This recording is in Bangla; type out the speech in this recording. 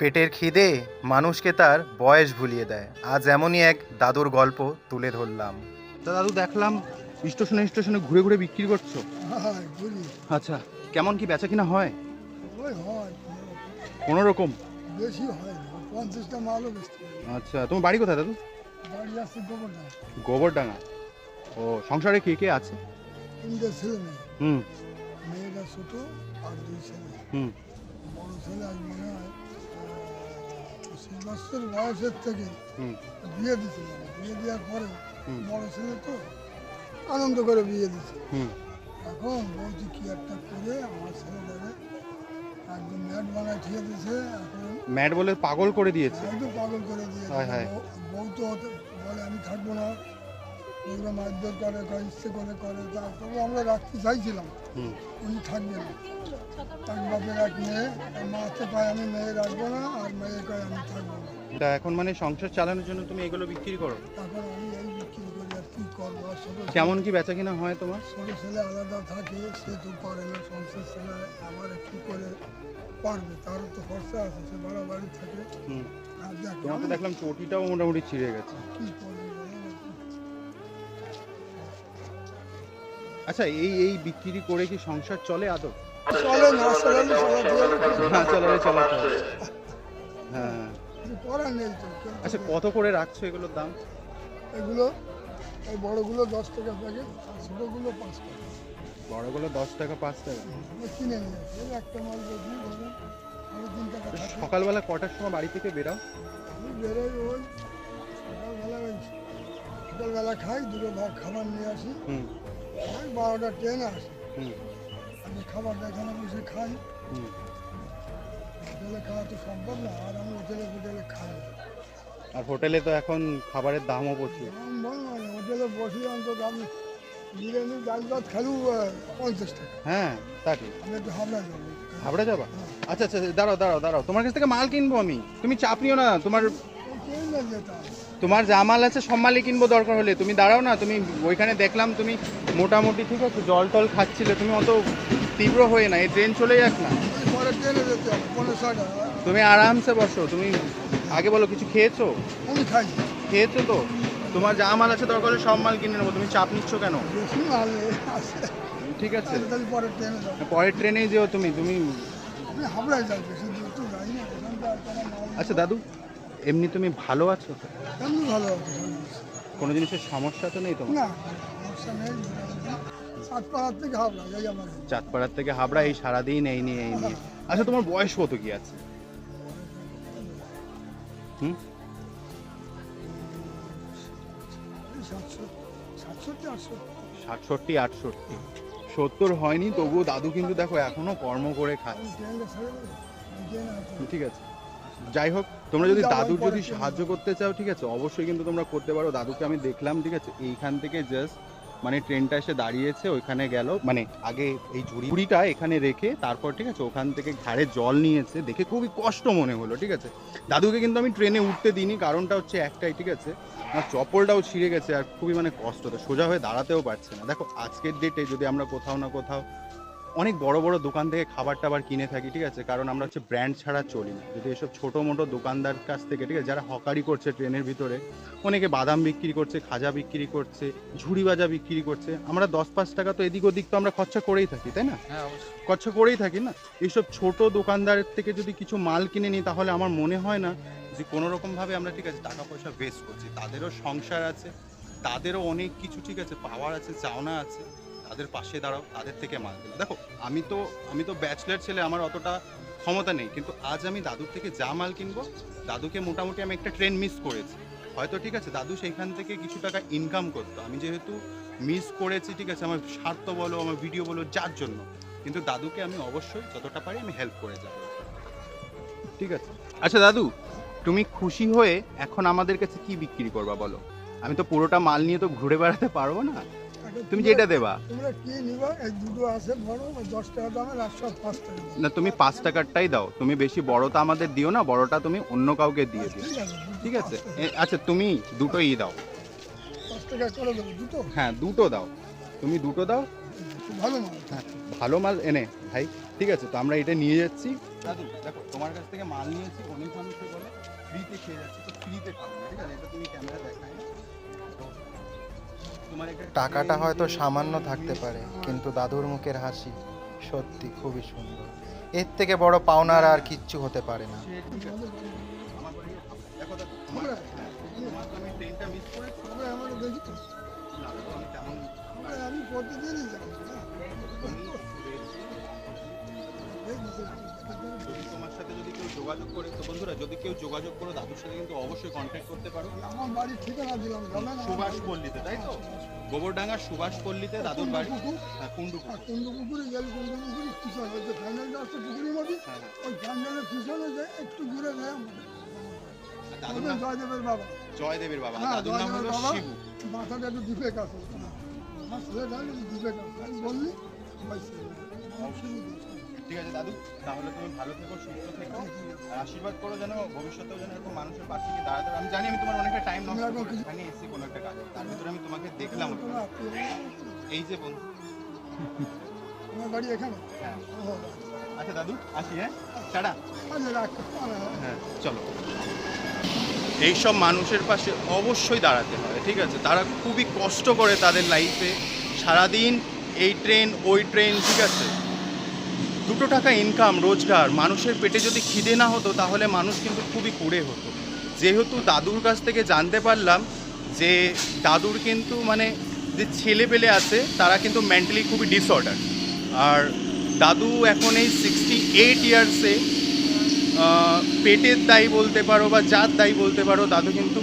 পেটের খিদে মানুষকে তার বয়স ভুলিয়ে দেয়। আজ এমনই এক দাদুর গল্প তুলে ধরলাম। তা দাদু দেখলাম স্টেশনে স্টেশনে ঘুরে ঘুরে বিক্রি করছ। আচ্ছা কেমন কি বেচা কিনা হয়? ওই হয়। কোনো রকম? বেশি হয় পঞ্চাশটা মালও আচ্ছা তোমার বাড়ি কোথায় দাদু? বাড়ি আসছে গোবরটা গোবরডাঙ্গা। ও সংসারে কে কে আছে? তিনটে ছেলে মেয়ে। হুম। মেয়েরা ছোট আর দুই ছেলে। হুম। বড় ছেলে আজ মনে হয়। বছর বয়সের থেকে বিয়ে বিয়ে দেওয়ার পরে বড় ছেলে তো আনন্দ করে বিয়ে হুম। এখন বলছি কি একটা করে আমার ছেলেটাকে একদম ম্যাট বানায় ঠিয়ে দিছে এখন ম্যাট বলে পাগল করে দিয়েছে। একদম পাগল করে দিয়ে হায়। বউ তো বলে আমি থাকব না। ওগুলো মারধর করে করে ইচ্ছে করে করে তা তবু আমরা রাখতে চাইছিলাম। উনি থাকবে না তার বাপের এক মেয়ে আর মা তো কয় আমি মেয়ে রাখব না আর মেয়ে কয় আমি থাকব না। তা এখন মানে সংসার চালানোর জন্য তুমি এগুলো বিক্রি করো? তখন আমি এই বিক্রি করি আর কী করব? আর ছোটো কেমন কি বেচা কিনা হয় তোমার? ছোটো ছেলে আলাদা থাকে সে তো পারে না সংসার ছেলে আমার কী করে পারবে? তারও তো খরচা আছে সে ভাড়া বাড়ি থাকে। হুম। আর দেখ দেখলাম চটিটাও মোটামুটি ছিঁড়ে গেছে। কী করব? আচ্ছা এই এই বিক্রি করে কি সংসার চলে আদৌ? চলে না চলালে চলাতে হবে হ্যাঁ হ্যাঁ। কিছু নেই তো আচ্ছা কত করে রাখছো এগুলোর দাম? এগুলো এই বড়গুলো দশ টাকা প্যাকেট আর ছোটোগুলো পাঁচ টাকা। বড়গুলো দশ টাকা পাঁচ টাকা। কিনে নিয়ে এই একটা মাল বেশি ধরুন আরও তিন টাকা সকালবেলা কটার সময় বাড়ি থেকে বেরাও আমি বেরোই ওই সকালবেলা সকালবেলা খাই দুটো ভাগ খাবার নিয়ে আসি। হুম। ওই বারোটা ট্রেন আসে। হুম। আমি খাবারটা এখানে বসে খাই। হুম। হোটেলে খাওয়া তো সম্ভব না আর আমি হোটেলে হোটেলে খাই। আর হোটেলে তো এখন খাবারের দামও প্রচুর। হোটেলে বসে অন্তত আমি বিরিয়ানি ডাল ভাত খালু পঞ্চাশ টাকা। হ্যাঁ তা ঠিক। আমি একটু হাবড়া যাব। হাবড়া যাবা? আচ্ছা আচ্ছা দাঁড়াও দাঁড়াও দাঁড়াও। তোমার কাছ থেকে মাল কিনবো আমি। তুমি চাপ নিও না তোমার তোমার যা মাল আছে সব মালই কিনবো দরকার হলে। তুমি দাঁড়াও না তুমি ওইখানে দেখলাম তুমি মোটামুটি ঠিক আছে জল টল খাচ্ছিলে তুমি অত তীব্র হয়ে না এই ট্রেন চলে যাক না। ট্রেনে তুমি আরামসে বসো তুমি আগে বলো কিছু খেয়েছো? খেয়েছো তো? তোমার যা মাল আছে দরকার হলে সব মাল কিনে নেব তুমি চাপ নিচ্ছ কেন? ঠিক আছে। ট্রেনে পরের ট্রেনেই যেও তুমি তুমি আচ্ছা দাদু। এমনি তুমি ভালো আছো? এমনি ভালো আছে। কোনো জিনিসের সমস্যা তো নেই তোমার? না সমস্যা নেই। সাতপাড়ার থেকে হাবড়া যাই আমার চাঁদপাড়ার থেকে হাবড়া এই সারাদিন এই নিয়ে এই নিয়ে। আচ্ছা তোমার বয়স কত কি আছে? হুম? সাতষট্টি আটষট্টি। সত্তর হয়নি তবুও দাদু কিন্তু দেখো এখনও কর্ম করে খায়। ঠিক আছে। যাই হোক তোমরা যদি দাদুর যদি সাহায্য করতে চাও ঠিক আছে? অবশ্যই কিন্তু তোমরা করতে পারো। দাদুকে আমি দেখলাম ঠিক আছে? এইখান থেকে জাস্ট মানে ট্রেনটা এসে দাঁড়িয়েছে ওইখানে গেল। মানে আগে এই ঝুড়ি ঝুড়িটা এখানে রেখে তারপর ঠিক আছে ওখান থেকে ঘাড়ে জল নিয়েছে। দেখে খুবই কষ্ট মনে হলো ঠিক আছে? দাদুকে কিন্তু আমি ট্রেনে উঠতে দিইনি কারণটা হচ্ছে একটাই ঠিক আছে? আমার চপলটাও ছিঁড়ে গেছে আর খুবই মানে কষ্ট। তো সোজা হয়ে দাঁড়াতেও পারছে না। দেখো আজকের ডেটে যদি আমরা কোথাও না কোথাও অনেক বড় বড় দোকান থেকে খাবার টাবার কিনে থাকি ঠিক আছে? কারণ আমরা হচ্ছে ব্র্যান্ড ছাড়া চলি না। যদি এসব ছোটো মোটো দোকানদার কাছ থেকে ঠিক আছে? যারা হকারি করছে ট্রেনের ভিতরে অনেকে বাদাম বিক্রি করছে খাজা বিক্রি করছে ঝুড়ি ভাজা বিক্রি করছে আমরা দশ পাঁচ টাকা তো এদিক ওদিক তো আমরা খরচা করেই থাকি তাই না? হ্যাঁ খরচা করেই থাকি না। এইসব ছোট দোকানদারের থেকে যদি কিছু মাল কিনে নিই তাহলে আমার মনে হয় না যে কোনো রকমভাবে আমরা ঠিক আছে টাকা পয়সা ওয়েস্ট করছি। তাদেরও সংসার আছে তাদেরও অনেক কিছু ঠিক আছে পাওয়ার আছে চাওনা আছে। তাদের পাশে দাঁড়াও, তাদের থেকে মাল কিনো। দেখো, আমি তো আমি তো ব্যাচলার ছেলে, আমার অতটা ক্ষমতা নেই, কিন্তু আজ আমি দাদুর থেকে যা মাল কিনবো, দাদুকে মোটামুটি আমি একটা ট্রেন মিস করেছি। হয়তো ঠিক আছে, দাদু সেইখান থেকে কিছু টাকা ইনকাম করতো। আমি যেহেতু মিস করেছি, ঠিক আছে, আমার স্বার্থ বলো, আমার ভিডিও বলো, যার জন্য। কিন্তু দাদুকে আমি অবশ্যই যতটা পারি আমি হেল্প করে যাব। ঠিক আছে? আচ্ছা দাদু, তুমি খুশি হয়ে এখন আমাদের কাছে কি বিক্রি করবা বলো? আমি তো পুরোটা মাল নিয়ে তো ঘুরে বেড়াতে পারব না। তুমি যেটা দেবা? তোমরা কি নিবা? এই দুটো আছে বড় দশ টাকা দামের আর সব পাঁচ টাকা না তুমি পাঁচ টাকারটাই দাও। তুমি বেশি বড়টা আমাদের দিও না বড়টা তুমি অন্য কাউকে দিয়ে দিও। ঠিক আছে আচ্ছা তুমি দুটোই দাও। পাঁচ টাকা করে দেবো দুটো? হ্যাঁ দুটো দাও। তুমি দুটো দাও। ভালো মাল। হ্যাঁ ভালো মাল এনে ভাই। ঠিক আছে তো আমরা এটা নিয়ে যাচ্ছি। দাদু দেখো তোমার কাছ থেকে মাল নিয়েছি অনেক মানুষই বলে ফ্রিতে খেয়ে যাচ্ছে তো ফ্রিতে খাব ঠিক আছে এটা তুমি ক্যামেরা দেখাই টাকাটা হয়তো সামান্য থাকতে পারে, কিন্তু দাদুর মুখের হাসি সত্যি খুবই সুন্দর। এর থেকে বড় পাওনার আর কিচ্ছু হতে পারে না। আমি যদি তোমার সাথে যদি কেউ যোগাযোগ করে তো বন্ধুরা যদি কেউ যোগাযোগ করো দাদুর সাথে কিন্তু অবশ্যই কন্ট্যাক্ট করতে পারো। আমার বাড়ির ঠিকানা দিলাম সুভাষ পল্লীতে তাই তো? গোবরডাঙ্গার সুভাষ পল্লীতে দাদুর বাড়ি। হ্যাঁ কুন্ডু পুকুরে গেলে কুন্ডু পুকুরের পিছনে যে ফ্যান্ডেলটা আছে পুকুরের মধ্যে হ্যাঁ হ্যাঁ। ওই ফ্যান্ডেলের পিছনে যে একটু দূরে যায় আমাদের। দাদুর জয়দেবের বাবা। জয়দেবের বাবা। হ্যাঁ, দাদুর নাম হলো শিবু। মাথাটা একটু ডিফেক্ট আছে আমার আছে বললি ভাই ঠিক আছে দাদু? তাহলে তুমি ভালো থেকো সুস্থ থেকো। আর আশীর্বাদ করো যেন ভবিষ্যতেও যেন এরকম মানুষের পাশে গিয়ে দাঁড়াতে। আমি জানি আমি তোমার অনেকটা টাইম নষ্ট এখন কোনো একটা কাজে তার ভিতরে আমি তোমাকে দেখলাম এই যে বন্ধু। আমার বাড়ি এখানে? হ্যাঁ। আচ্ছা দাদু আসি হ্যাঁ? টাটা। হ্যাঁ চলো। এইসব মানুষের পাশে অবশ্যই দাঁড়াতে হয় ঠিক আছে? তারা খুবই কষ্ট করে তাদের লাইফে সারাদিন এই ট্রেন ওই ট্রেন ঠিক আছে? দুটো টাকা ইনকাম রোজগার, মানুষের পেটে যদি খিদে না হতো, তাহলে মানুষ কিন্তু খুবই কুড়ে হতো। যেহেতু দাদুর কাছ থেকে জানতে পারলাম যে দাদুর কিন্তু মানে যে ছেলে পেলে আছে, তারা কিন্তু মেন্টালি খুবই ডিসঅর্ডার আর দাদু এখন এই সিক্সটি এইট ইয়ার্সে পেটের দায়ী বলতে পারো বা যার দায়ী বলতে পারো, দাদু কিন্তু